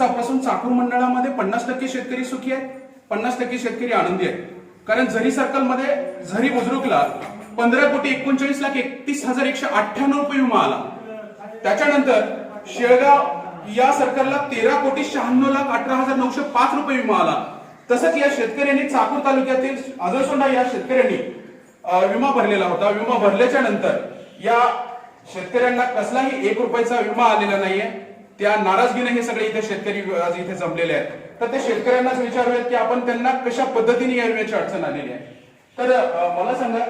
दिवसापासून चाकूर मंडळामध्ये पन्नास टक्के शेतकरी सुखी आहेत पन्नास टक्के शेतकरी आनंदी आहेत. कारण झरी सर्कलमध्ये झरी बुजुर्गला पंधरा कोटी एकोणचाळीस लाख एकतीस हजार एकशे अठ्ठ्याण्णव रुपये विमा आला. त्याच्यानंतर शेळगाव या सर्कलला तेरा कोटी शहाण्णव लाख अठरा हजार नऊशे पाच रुपये विमा आला. तसंच या शेतकऱ्यांनी चाकूर तालुक्यातील आजरसोंडा या शेतकऱ्यांनी विमा भरलेला होता. विमा भरल्याच्या नंतर या शेतकऱ्यांना कसलाही एक रुपयाचा विमा आलेला नाहीये. त्या नाराजगीने हे सगळे इथे शेतकरी आज इथे जमलेले आहेत. तर ते शेतकऱ्यांनाच विचारूयात की आपण त्यांना कशा पद्धतीने या विम्याची अडचण आलेली आहे. तर मला सांगा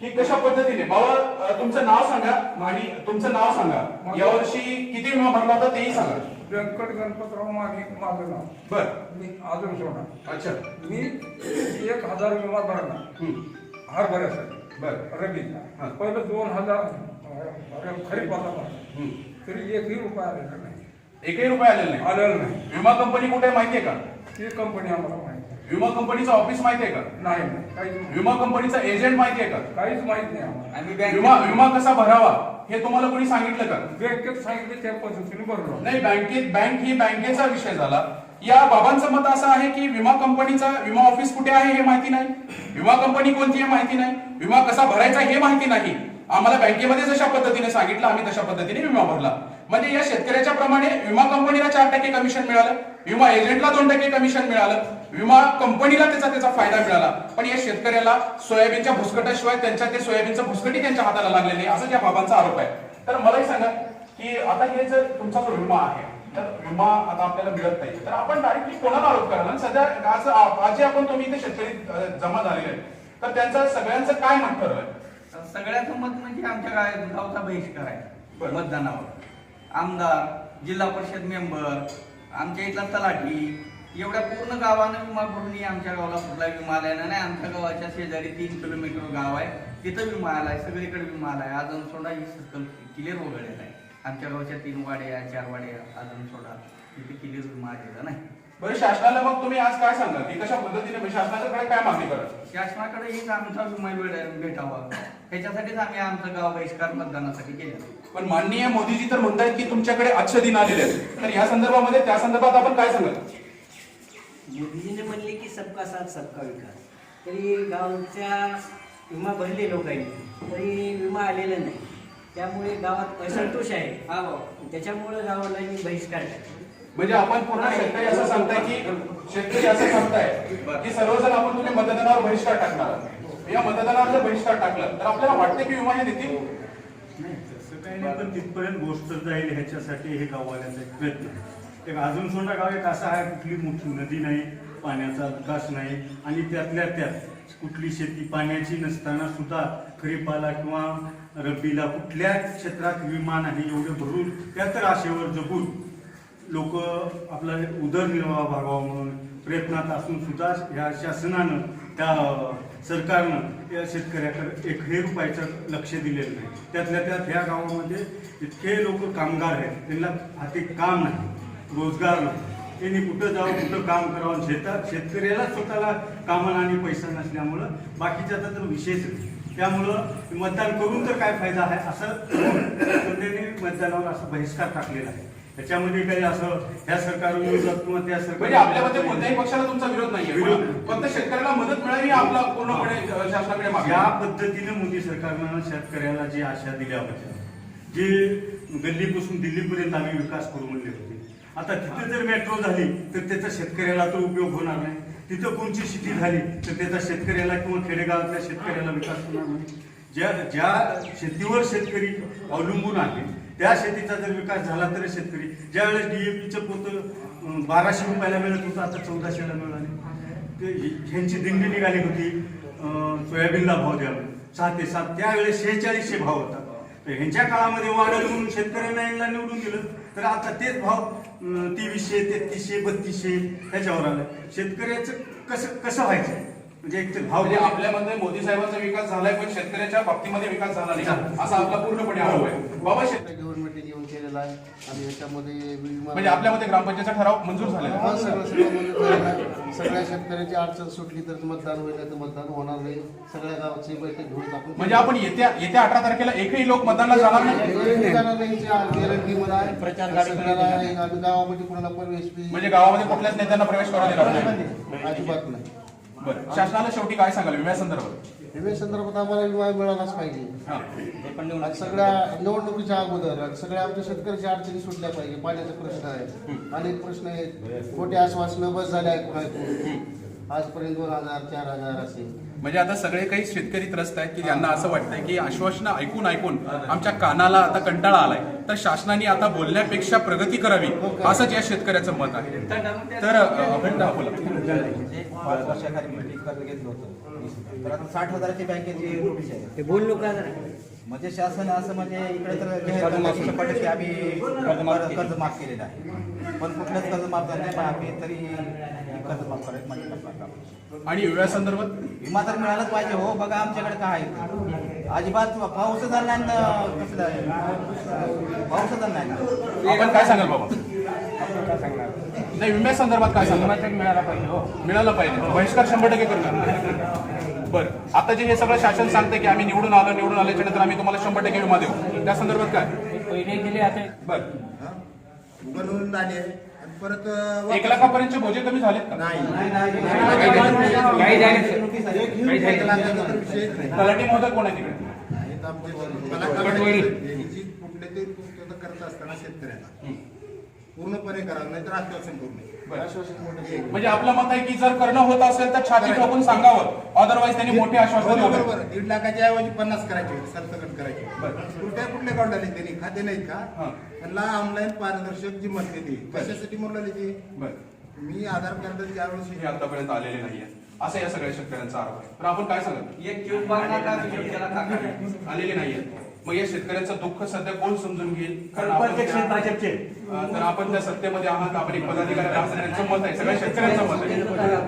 की कशा पद्धतीने बाबा तुमचं नाव सांगा आणि तुमचं नाव सांगा. यावर्षी किती विमा भरला होता तेही सांगा. व्यंकट गणपतराव मागे माझं नाव. बर. मी अजून सोडा अच्छा. मी एक हजार विमा भरला. हरभऱ्यासाठी बर. रबीचा. हा. पहिलं दोन हजार भरला हम्म. तरी एकही रुपया आलेला नाही. एकही रुपये आलेला नाही. आलेला नाही. विमा कंपनी कुठे आहे माहितीये का? ती कंपनी आम्हाला माहिती आहे. विमा कंपनीचं ऑफिस माहितीये का? नाही नाही. काहीच माहित- विमा कंपनीचा एजंट माहितीये का? काहीच माहीत नाही आम्हाला. आम्ही विमा विमा कसा भरावा हे तुम्हाला कोणी सांगितलं का? बँकेत सांगितले त्या पद्धतीने भरलो. नाही बँकेत बँक ही बँकेचा विषय झाला. या बाबांचं मत असं आहे की विमा कंपनीचा विमा ऑफिस कुठे आहे हे माहिती नाही? विमा कंपनी कोणती आहे माहिती नाही? विमा कसा भरायचा हे माहिती नाही. आम्हाला बँकेमध्ये जशा पद्धतीने सांगितलं आम्ही तशा पद्धतीने विमा भरला. म्हणजे या शेतकऱ्याच्या प्रमाणे विमा कंपनीला चार टक्के कमिशन मिळालं विमा एजंटला दोन टक्के कमिशन मिळालं विमा कंपनीला त्याचा त्याचा फायदा मिळाला. पण या शेतकऱ्याला सोयाबीनच्या भुसकटाशिवाय त्यांच्या ते सोयाबीनचं भुसकटी त्यांच्या हाताला लागले नाही असं या बाबांचा आरोप आहे. तर मलाही सांगा की आता हे जर तुमचा जो विमा आहे तर विमा आता आपल्याला मिळत नाही. तर आपण डायरेक्टली कोणाला आरोप कराल? आणि सध्या आज आपण तुम्ही इथे शेतकरी जमा झालेले आहेत तर त्यांचं सगळ्यांचं काय मत ठरलंय? सगळ्यात मत म्हणजे आमच्या गाव- गावचा बहिष्कार आहे. मतदानावर. आमदार जिल्हा परिषद मेंबर आमच्या इथला तलाठी एवढ्या पूर्ण गावानं विमा भरून आमच्या गावाला कुठला विमा आलेला नाही आमच्या गावाच्या शेजारी तीन किलोमीटर गाव आहे. तिथं विमा आलाय सगळीकडे विमा आलाय. अजून सोडा ही सर्कल क्लिअर वगळलेला आहे. आमच्या गावच्या तीन वाड्या चार वाड्या अजून सोडा. तिथे क्लिअर विमा आलेला नाही. बरं शासनाला मग तुम्ही आज काय सांगाल? की कशा पद्धतीने म्हणजे शासनाच्याकडे काय मागणी करा शासनाकडे हेच आमचा विमा वेळ भेटावा. ह्याच्यासाठीच आम्ही आमचं गाव बहिष्कार मतदानासाठी केलं पण माननीय मोदीजी तर म्हणतायत की तुमच्याकडे अच्छे दिन आलेले आहेत. तर या संदर्भामध्ये त्या संदर्भात आपण काय सांगाल? मोदीजीने म्हणले की सबका साथ सबका विकास. तरी गावच्या विमा भरले लोकांनी तरी विमा आलेला नाही. त्यामुळे गावात असंतोष आहे. हा भाऊ. त्याच्यामुळे गावाला मी बहिष्कार टाकला म्हणजे आपण पूर्ण शेतकरी असं सांगताय की शेतकरी असं सांगताय की सर्वजण आपण तुम्ही मतदानावर बहिष्कार टाकणार या मतदानावर जर बहिष्कार टाकलं तर आपल्याला वाटतं की विमा हे देतील नाही तसं काही नाही पण तिथपर्यंत गोष्ट जाईल ह्याच्यासाठी हे गाववाल्यांचा एक प्रयत्न आहे. एक अजून सोंडा गाव एक असा आहे कुठली मोठी नदी नाही पाण्याचा विकास नाही आणि त्यातल्या त्यात कुठली शेती पाण्याची नसताना सुद्धा खरीपाला किंवा रब्बीला कुठल्या क्षेत्रात विमा नाही एवढे भरून त्या तर आशेवर जगून लोक आपला उदरनिर्वाह भागावा म्हणून प्रयत्नात असून सुद्धा ह्या शासनानं त्या सरकारनं या शेतकऱ्याकडे एकही रुपयाचं लक्ष दिलेलं नाही. त्यातल्या त्यात ह्या गावामध्ये इतके लोक कामगार आहेत त्यांना हाती काम नाही रोजगार नाही. त्यांनी कुठं जावं कुठं काम करावं शेतात शेतकऱ्याला स्वतःला कामाला आणि पैसा नसल्यामुळं बाकीच्याचा तर विषयच नाही. त्यामुळं मतदान करून तर काय फायदा आहे असं त्यांनी मतदानावर असा बहिष्कार टाकलेला आहे. त्याच्यामध्ये काही असं ह्या सरकार विरोधात किंवा त्या म्हणजे आपल्यामध्ये कोणत्याही पक्षाला तुमचा विरोध नाहीये. विरोध फक्त शेतकऱ्याला मदत मिळावी हा आपला पूर्णपणे अ, शासनाकडे मागणी. या आहे. पद्धतीने मोदी सरकारनं शेतकऱ्याला जी आशा दिल्या होत्या जे गल्लीपासून दिल्लीपर्यंत आम्ही विकास करू म्हणले होते आता तिथे जर मेट्रो झाली तर त्याचा शेतकऱ्याला तो उपयोग होणार नाही. तिथं कोणची सिटी झाली तर त्याचा शेतकऱ्याला किंवा खेडेगावातल्या शेतकऱ्याला विकास होणार नाही. ज्या ज्या शेतीवर शेतकरी अवलंबून आहे त्या शेतीचा जर विकास झाला तर शेतकरी ज्यावेळेस डीएपीचं पोत बाराशे रुपयाला मिळत होतं आता चौदाशेला मिळाले. ते ह्यांची दिंडी निघाली होती सोयाबीनला भाव द्यावा सात ते सात त्यावेळेस शेहेचाळीसशे भाव होता. तर ह्यांच्या काळामध्ये वाढत म्हणून शेतकऱ्यांना यांना निवडून दिलं तर आता तेच भाव तेवीसशे तेहतीसशे बत्तीसशे ह्याच्यावर आलं. शेतकऱ्याचं कसं कसं व्हायचं? म्हणजे एक भाव म्हणजे आपल्यामध्ये मोदी साहेबांचा विकास झालाय पण शेतकऱ्याच्या बाबतीमध्ये विकास झाला नाही. असा आपला पूर्णपणे आरोप आहे. बाबा शेत गव्हर्नमेंटने घेऊन केलेला आहे आणि याच्यामध्ये विमा म्हणजे आपल्यामध्ये ग्रामपंचायतचा ठराव मंजूर झालेला आहे. हा सगळं सगळं मंजूर झालेलं आहे. सगळ्या शेतकऱ्यांची अडचण सुटली तर मतदान होईल नाही तर मतदान होणार नाही. सगळ्या गावाची बैठक घेऊन आपण म्हणजे आपण येत्या येत्या अठरा तारखेला एकही लोक मतदानाला जाणार नाही. प्रचार गावामध्ये कोणाला प्रवेश म्हणजे गावामध्ये कुठल्याच नेत्यांना प्रवेश करू देणार नाही. अजिबात नाही. बरं. शासनाला शेवटी काय सांगाल? विम्यासंदर्भात विमे संदर्भात आम्हाला विमा मिळालाच पाहिजे. हा. आणि सगळ्या निवडणुकीच्या अगोदर आणि सगळ्या आमच्या शेतकऱ्याच्या अडचणी सुटल्या पाहिजे. पाण्याचा प्रश्न आहे अनेक प्रश्न आहेत. मोठे आश्वासनं बस झाले ऐकून आजपर्यंत दोन हजार चार हजार असे. म्हणजे आता सगळे काही शेतकरी त्रस्त आहेत की ज्यांना असं वाटतंय की आश्वासनं ऐकून ऐकून आमच्या कानाला आता कंटाळा आलाय. तर शासनाने आता बोलण्यापेक्षा प्रगती करावी असंच या शेतकऱ्याचं मत आहे. तर हा बोला म्हणजे साठ हजाराची बँकेची नोटीस आहे. ते बोल नका जरा. म्हणजे शासन असं म्हणजे इकडे तर की आम्ही कर्ज कर्ज माफ केलेलं आहे. पण कुठलंच कर्ज माफ झालं नाही पण आम्ही तरी कर्ज माफ करायचं आहोत. आणि विम्यासंदर्भात विमा तर मिळालाच पाहिजे हो. बघा आमच्याकडे काय आहे अजिबात पाऊस झाला नाही ना. कसलं आहे? पाऊस झाला नाही ना. आपण काय सांगाल बाबा? काय सांगणार नाही विम्यासंदर्भात काय सांगाल? विमा तर मिळाला पाहिजे हो. मिळालं पाहिजे. बहिष्कार शंभर टक्के करणार बरं. आता जे हे सगळं शासन सांगतं की आम्ही निवडून आलो निवडून आल्याच्यानंतर आम्ही तुम्हाला शंभर टक्के विमा देऊ. त्या संदर्भात काय? पहिले गेले आता. बरं. आणि परत एक लाखापर्यंतचे भोजे कमी झालेत का? नाही. काही. तलाठी महोदय कोण आहे तिकडे? कुठले तरी पूर्तता करत असताना शेतकऱ्याला. पूर्णपणे करा नाहीतर आश्वासन करू नये. म्हणजे आपलं मत आहे की जर करणं होत असेल तर छाती ठोकून सांगावं. अदरवाईज त्यांनी मोठे आश्वासन बरोबर दिलं बरोबर. दीड लाखाच्या ऐवजी पन्नास करायचे सरसकट करायचे. कुठल्या कुठल्या काढले त्यांनी? खाते नाहीत हा. का त्यांना ऑनलाईन पारदर्शक जी मत देते कशासाठी म्हणलं ते? बरं. मी आधार कार्ड ज्यावेळेस हे आतापर्यंत आलेले नाहीये. असं या सगळ्या शेतकऱ्यांचा आरोप आहे. तर आपण काय काय? आलेले नाहीये. मग या शेतकऱ्यांचं दुःख सध्या कोण समजून घेईल? कारण आपण त्या- अं, तर आपण त्या सत्तेमध्ये आहात आपण एक पदाधिकारी आहात असं त्यांचं मत आहे सगळ्या शेतकऱ्यांचं मत आहे.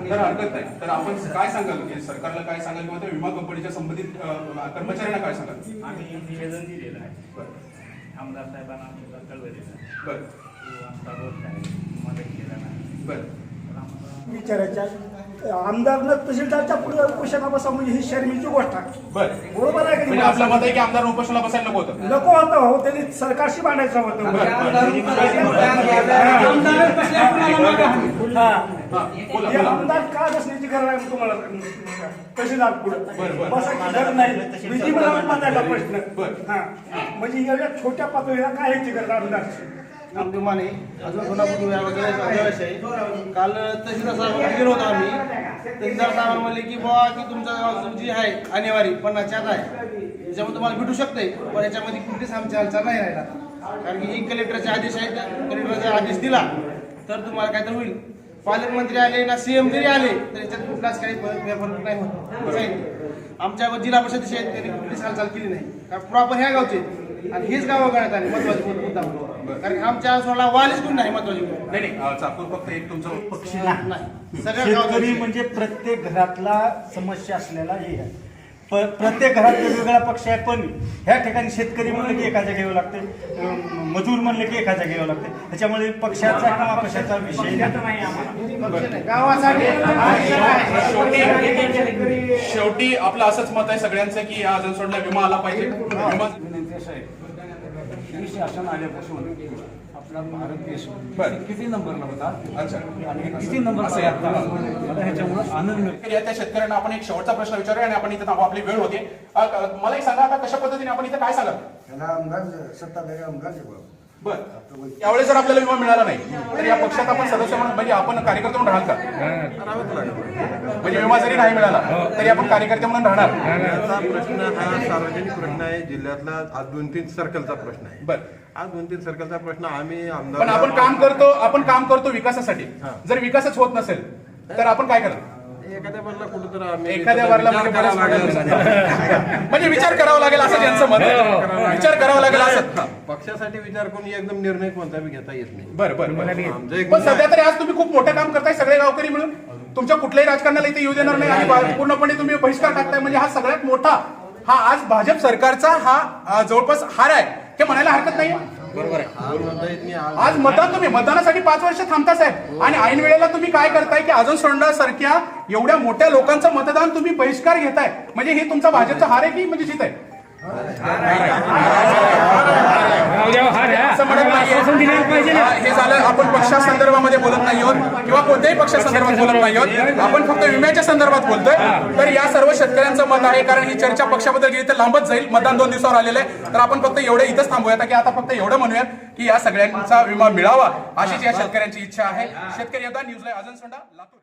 तर हरकत नाही. तर आपण काय सांगाल? की सरकारला काय सांगाल किंवा त्या विमा कंपनीच्या संबंधित अं, कर्मचाऱ्यांना काय सांगाल? आम्ही निवेदन दिलेलं आहे. आमदार साहेबांना आमच्या कळवलेलं आहे. बरं. तो आमचा रोज आहे. मदत केला नाही. बरं. विचारायच्या आमदारनं तहसीलदारच्या पुढे उपोषणा बसा म्हणजे ही शर्मीची गोष्ट आहे. बरं. बरोबर आहे की म्हणजे नाही? आपलं मत आहे की आमदार उपोषणाला बसायला नको होतं. नको होतं हो त्यांनी सरकारशी मांडायचं होतं. हा. हा, बोला हे बोला आमदार का बसण्याची गरज आहे तुम्हाला? तहसीलदार पुढे. बरं, बरं. बसायची गरज नाही. विधिमंडळात मांडायचा प्रश्न. बरं. हा. म्हणजे एवढ्या छोट्या पातळीला काय यायची गरज आमदारची? नामप्रमाणे अजून सोलापूर वगैरे आहे. काल तहसीलदार साहेब गेलो होतो आम्ही. तहसीलदार साहेब म्हणले की बुवा की तुमचा गाव जी आहे अनिवार्य पन्नासच्या आत आहे. त्याच्यामुळे तुम्हाला भेटू शकते पण याच्यामध्ये कुठलीच आमची हालचाल नाही राहिला. कारण की एक कलेक्टरचे आदेश आहेत कलेक्टरचा आदेश दिला तर तुम्हाला काहीतरी होईल. पालकमंत्री आले ना सीएम जरी आले तर याच्यात कुठलाच काही फरक नाही होत. आमच्या जिल्हा परिषदेचे आहेत त्यांनी कुठलीच हालचाल केली नाही. कारण प्रॉपर ह्या गावचे आणि हेच गावं गळत आले महत्वाची मुद्दा म्हणून. कारण आमच्या सोडला वालीच कोण नाही महत्वाची. नाही नाही अं, चाकूर फक्त एक तुमचं पक्षी. नाही. सगळ्या शेतकरी गावात म्हणजे प्रत्येक घरातला समस्या असलेला हे आहे. प- प्रत्येक घरात वेगवेगळा पक्ष आहे पण ह्या ठिकाणी शेतकरी म्हणलं की एका जागेवर यावं लागते अं, मजूर म्हणलं की एका जागेवर यावं लागते त्याच्यामुळे पक्षाचा किंवा कशाचा विषय नाही. पक्ष नाही. गावासाठी शेवटी शेवटी आपलं असंच मत आहे सगळ्यांचं की या आजनसोडला विमा आला पाहिजे. विमा असं आहे ही शासन आल्यापासून आपला भारत देश बरं. किती नंबरला होता? अच्छा. आणि किती नंबर आहे आता मला ह्याच्यामुळे आनंद मिळतो. या त्या शेतकऱ्यांना आपण एक शेवटचा प्रश्न विचारूया आणि आपण इथं थांबू. आपली वेळ होते. अ, अ, मला एक सांगा आता कशा पद्धतीने आपण इथं काय सांगा त्याला आमदार सत्ताधारी आमदार बर. यावेळेस जर आपल्याला विमा मिळाला नाही तर या पक्षात आपण सदस्य म्हणून म्हणजे आपण कार्यकर्ते म्हणून राहाल का? म्हणजे विमा जरी नाही मिळाला तरी आपण कार्यकर्ते म्हणून राहणार. याचा प्रश्न हा सार्वजनिक प्रश्न आहे जिल्ह्यातला आज दोन तीन सर्कलचा प्रश्न आहे. बर. आज दोन तीन सर्कलचा प्रश्न आम्ही आमदार पण आपण काम करतो आपण काम करतो विकासासाठी. जर विकासच होत नसेल तर आपण काय करणार? एखाद्या आम्ही एखाद्या बारला म्हणजे म्हणजे विचार करावा लागेल असं ज्यांचं मत आहे. विचार करावा लागेल असं. पक्षासाठी विचार करून एकदम निर्णय कोणता बी घेता येत नाही. बरं बरं बरं. आमचं एक पण सध्या तरी आज तुम्ही खूप मोठं काम करताय सगळे गावकरी मिळून. तुमच्या कुठल्याही राजकारणाला इथे येऊ देणार नाही आणि बा- पूर्णपणे तुम्ही बहिष्कार टाकताय. म्हणजे हा सगळ्यात मोठा हा आज भाजप सरकारचा हा अ, जवळपास हार आहे. हे म्हणायला हरकत नाही बरोबर आहे. हार म्हणता येत नाही आज. आज मतदान तुम्ही मतदानासाठी पाच वर्ष थांबता साहेब. आणि ऐन वेळेला तुम्ही काय करताय की अजून सोंडा सारख्या एवढ्या मोठ्या लोकांचं मतदान तुम्ही बहिष्कार घेताय. म्हणजे हे तुमचा भाजपचा हार आहे की म्हणजे जीत आहे. हा, झालं. आपण पक्षासंदर्भामध्ये बोलत नाही आहोत किंवा कोणत्याही पक्षासंदर्भात बोलत नाही आहोत. आपण फक्त विम्याच्या संदर्भात बोलतोय. तर या सर्व शेतकऱ्यांचं मत आहे कारण ही चर्चा पक्षाबद्दल गेली तर लांबच जाईल. मतदान दोन दिवसावर आलेलं आहे. तर आपण फक्त एवढे इथंच थांबूयात. की आता फक्त एवढं म्हणूयात की या सगळ्यांचा विमा मिळावा अशीच या शेतकऱ्यांची इच्छा आहे. शेतकरी योद्धा न्यूजला अजून सोंडा. लातूर.